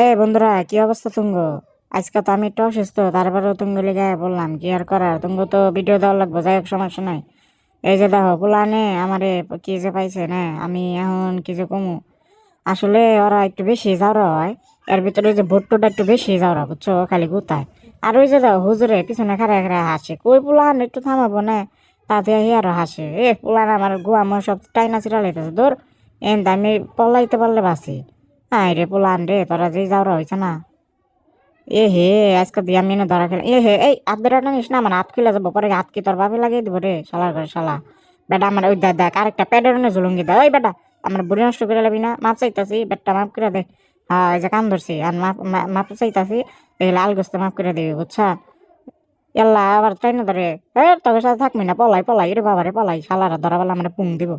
এই বন্ধুরা, কি অবস্থা তুঙ্গ? আজকে তো আমি একটু অসুস্থ, তারপরেও তুঙ্গ লেগে বললাম, কি আর করার? তুঙ্গ তো ভিডিও দেওয়া লাগবে, যাই হোক, সমস্যা নাই। এই যে দেখো, পোলানে আমারে কি যে পাইছে, না, আমি এখন কি যে কমু? আসলে ওরা একটু বেশি যাওয়া হয়, এর ভিতরে যে ভুট্টোটা একটু বেশি যাওয়া বুঝছ, খালি গুতায়। আর ওই যে দেখো হুজুরে পিছনে খাড়া খাড়া হাসে, কই পোলান, একটু থামাবো, না। তাতে আহি আরও হাসে, এ পোলান আমার গুয়া, আমার সব টাইনা চিরা লাইতেছে, ধর। এন আমি পলাইতে পারলে বাসি আয় রে পোলান রে, তোরা যে যাওয়া হয়েছে না। এ হে, আজকে দিয়ে আমি না ধরা খেলে। এ হে, এই হাত ধরে নিস না আমার হাত যাব, পরে হাত কি তোর বাপে লাগিয়ে দিব রে, শালার করে শালা। বেটা আমার ওই দেখ, আরেকটা প্যাডের ঝুলুঙ্গি দে। ওই বেটা, আমার বুড়ি নষ্ট করে লাবি না, মাপ চাইতাছি বেটটা মাফ করে দে। হ্যাঁ এই যে কান ধরছি, আর মাপ মাপ চাইতাছি, এই লাল গোস্তে মাফ করে দিবি, বুঝছা? এল্লা আবার তাই না ধরে, এ তোকে সাথে থাকবি না, পলাই পলাই রে বাবা রে পলাই, শালারা ধরা বেলা আমার পুং দিব।